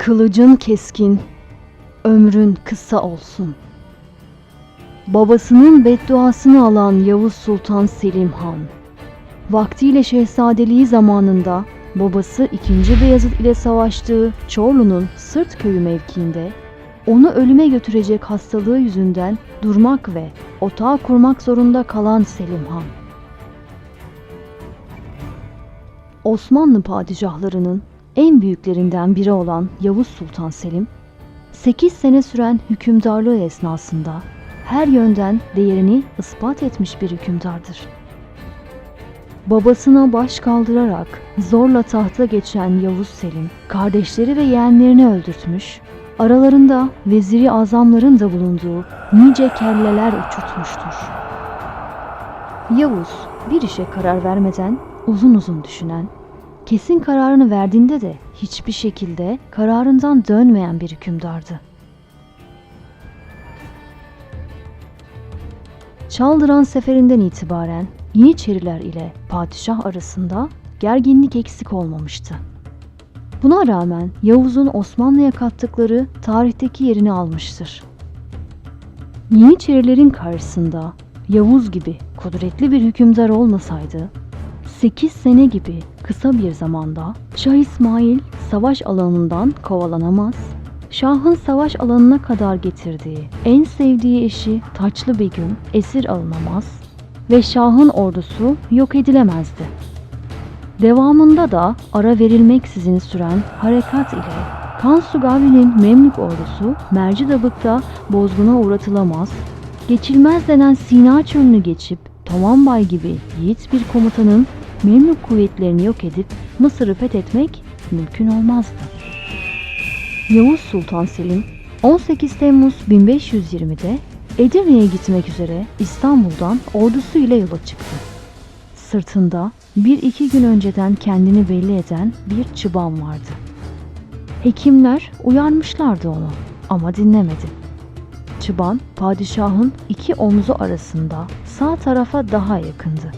Kılıcın keskin, ömrün kısa olsun. Babasının bedduasını alan Yavuz Sultan Selim Han, vaktiyle şehzadeliği zamanında babası 2. Beyazıt ile savaştığı Çorlu'nun Sırt köyü mevkiinde onu ölüme götürecek hastalığı yüzünden durmak ve otağı kurmak zorunda kalan Selim Han. Osmanlı padişahlarının en büyüklerinden biri olan Yavuz Sultan Selim, 8 sene süren hükümdarlığı esnasında her yönden değerini ispat etmiş bir hükümdardır. Babasına baş kaldırarak zorla tahta geçen Yavuz Selim, kardeşleri ve yeğenlerini öldürtmüş, aralarında veziri azamların da bulunduğu nice kelleler uçurtmuştur. Yavuz bir işe karar vermeden uzun uzun düşünen, kesin kararını verdiğinde de hiçbir şekilde kararından dönmeyen bir hükümdardı. Çaldıran seferinden itibaren Yeniçeriler ile padişah arasında gerginlik eksik olmamıştı. Buna rağmen Yavuz'un Osmanlı'ya kattıkları tarihteki yerini almıştır. Yeniçerilerin karşısında Yavuz gibi kudretli bir hükümdar olmasaydı 8 sene gibi kısa bir zamanda Şah İsmail savaş alanından kovalanamaz, Şah'ın savaş alanına kadar getirdiği en sevdiği eşi Taçlı Begüm esir alınamaz ve Şah'ın ordusu yok edilemezdi. Devamında da ara verilmeksizin süren harekat ile Kansu Gavi'nin Memlük ordusu Mercidabık'ta bozguna uğratılamaz, geçilmez denen Sina çölünü geçip Tomanbay gibi yiğit bir komutanın Memlük kuvvetlerini yok edip Mısır'ı fethetmek mümkün olmazdı. Yavuz Sultan Selim 18 Temmuz 1520'de Edirne'ye gitmek üzere İstanbul'dan ordusu ile yola çıktı. Sırtında bir iki gün önceden kendini belli eden bir çıban vardı. Hekimler uyarmışlardı onu ama dinlemedi. Çıban padişahın iki omzu arasında sağ tarafa daha yakındı.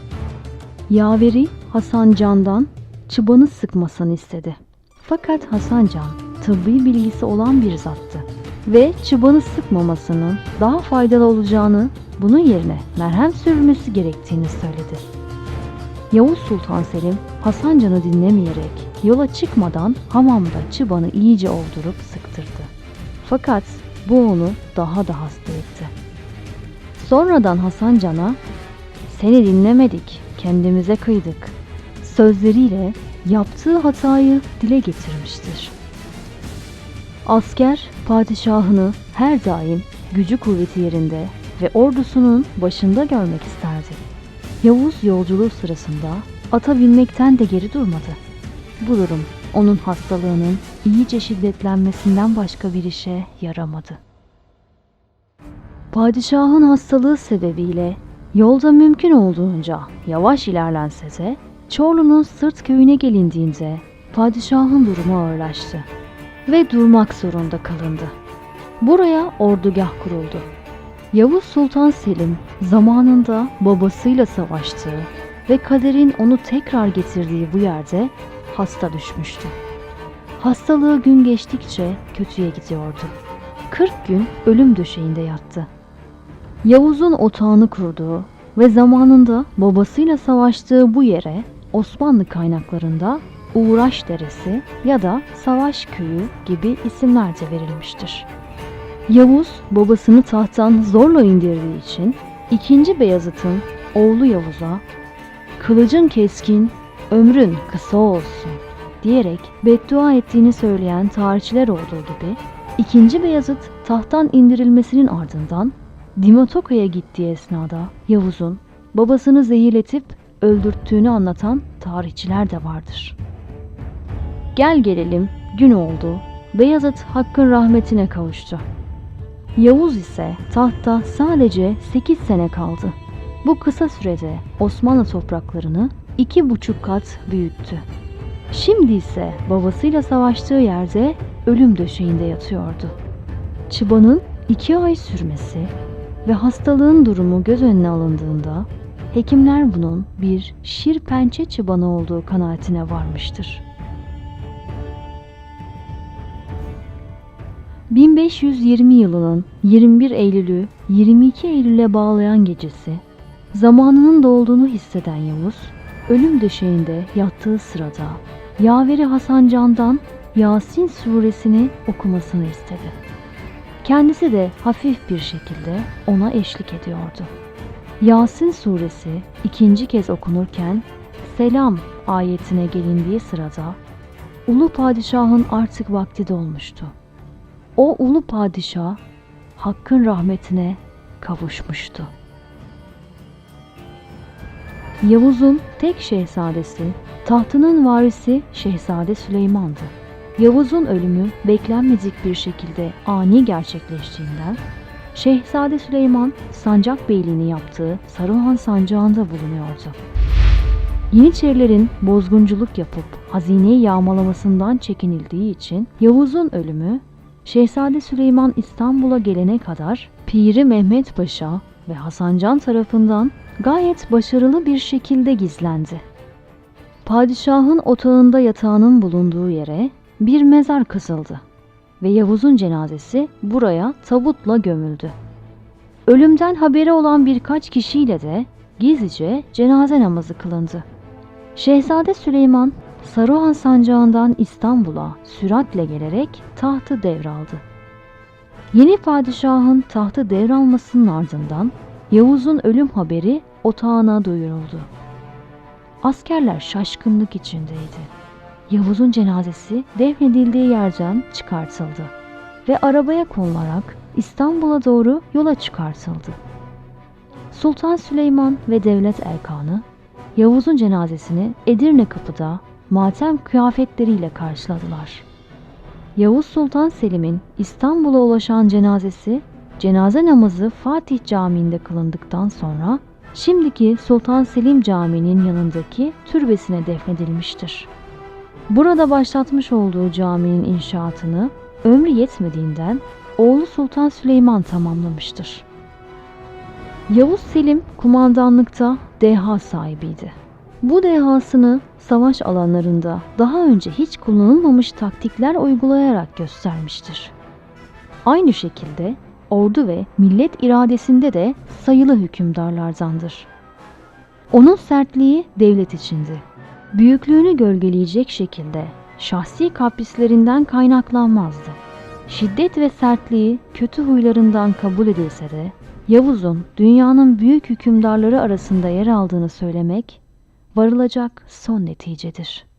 Yaveri Hasan Can'dan çıbanı sıkmasını istedi. Fakat Hasan Can tıbbi bilgisi olan bir zattı ve çıbanı sıkmamasının daha faydalı olacağını, bunun yerine merhem sürülmesi gerektiğini söyledi. Yavuz Sultan Selim Hasan Can'ı dinlemeyerek yola çıkmadan hamamda çıbanı iyice oldurup sıktırdı. Fakat bu onu daha da hasta etti. Sonradan Hasan Can'a seni dinlemedik, kendimize kıydık sözleriyle yaptığı hatayı dile getirmiştir. Asker padişahını her daim gücü kuvveti yerinde ve ordusunun başında görmek isterdi. Yavuz yolculuğu sırasında ata binmekten de geri durmadı. Bu durum onun hastalığının iyice şiddetlenmesinden başka bir işe yaramadı. Padişahın hastalığı sebebiyle yolda mümkün olduğunca yavaş ilerlense de Çorlu'nun Sırt köyüne gelindiğinde padişahın durumu ağırlaştı ve durmak zorunda kalındı. Buraya ordugah kuruldu. Yavuz Sultan Selim zamanında babasıyla savaştığı ve kaderin onu tekrar getirdiği bu yerde hasta düşmüştü. Hastalığı gün geçtikçe kötüye gidiyordu. 40 gün ölüm döşeğinde yattı. Yavuz'un otağını kurduğu ve zamanında babasıyla savaştığı bu yere Osmanlı kaynaklarında Uğraş Deresi ya da Savaş Köyü gibi isimler de verilmiştir. Yavuz babasını tahttan zorla indirdiği için 2. Beyazıt'ın oğlu Yavuz'a kılıcın keskin, ömrün kısa olsun diyerek beddua ettiğini söyleyen tarihçiler olduğu gibi 2. Beyazıt tahttan indirilmesinin ardından Dimotoka'ya gittiği esnada Yavuz'un babasını zehirletip öldürttüğünü anlatan tarihçiler de vardır. Gel gelelim gün oldu. Beyazıt hakkın rahmetine kavuştu. Yavuz ise tahtta sadece 8 sene kaldı. Bu kısa sürede Osmanlı topraklarını iki buçuk kat büyüttü. Şimdi ise babasıyla savaştığı yerde ölüm döşeğinde yatıyordu. Çıbanın iki ay sürmesi ve hastalığın durumu göz önüne alındığında hekimler bunun bir şir pençe çıbanı olduğu kanaatine varmıştır. 1520 yılının 21 Eylül'ü 22 Eylül'e bağlayan gecesi, zamanının dolduğunu hisseden Yavuz, ölüm döşeğinde yattığı sırada yaveri Hasan Can'dan Yasin suresini okumasını istedi. Kendisi de hafif bir şekilde ona eşlik ediyordu. Yasin suresi ikinci kez okunurken selam ayetine gelindiği sırada ulu padişahın artık vakti dolmuştu. O ulu padişah hakkın rahmetine kavuşmuştu. Yavuz'un tek şehzadesi, tahtının varisi Şehzade Süleyman'dı. Yavuz'un ölümü beklenmedik bir şekilde ani gerçekleştiğinden Şehzade Süleyman sancak beyliğini yaptığı Saruhan sancağında bulunuyordu. Yeniçerilerin bozgunculuk yapıp hazineyi yağmalamasından çekinildiği için Yavuz'un ölümü Şehzade Süleyman İstanbul'a gelene kadar Piri Mehmet Paşa ve Hasan Can tarafından gayet başarılı bir şekilde gizlendi. Padişahın otağında yatağının bulunduğu yere bir mezar kazıldı ve Yavuz'un cenazesi buraya tabutla gömüldü. Ölümden haberi olan birkaç kişiyle de gizlice cenaze namazı kılındı. Şehzade Süleyman Saruhan sancağından İstanbul'a süratle gelerek tahtı devraldı. Yeni padişahın tahtı devralmasının ardından Yavuz'un ölüm haberi otağına duyuruldu. Askerler şaşkınlık içindeydi. Yavuz'un cenazesi defnedildiği yerden çıkartıldı ve arabaya konularak İstanbul'a doğru yola çıkartıldı. Sultan Süleyman ve devlet erkanı Yavuz'un cenazesini Edirne kapıda matem kıyafetleriyle karşıladılar. Yavuz Sultan Selim'in İstanbul'a ulaşan cenazesi cenaze namazı Fatih Camii'nde kılındıktan sonra şimdiki Sultan Selim Camii'nin yanındaki türbesine defnedilmiştir. Burada başlatmış olduğu caminin inşaatını ömrü yetmediğinden oğlu Sultan Süleyman tamamlamıştır. Yavuz Selim kumandanlıkta deha sahibiydi. Bu dehasını savaş alanlarında daha önce hiç kullanılmamış taktikler uygulayarak göstermiştir. Aynı şekilde ordu ve millet iradesinde de sayılı hükümdarlardandır. Onun sertliği devlet içindi. Büyüklüğünü gölgeleyecek şekilde şahsi kaprislerinden kaynaklanmazdı. Şiddet ve sertliği kötü huylarından kabul edilse de Yavuz'un dünyanın büyük hükümdarları arasında yer aldığını söylemek varılacak son neticedir.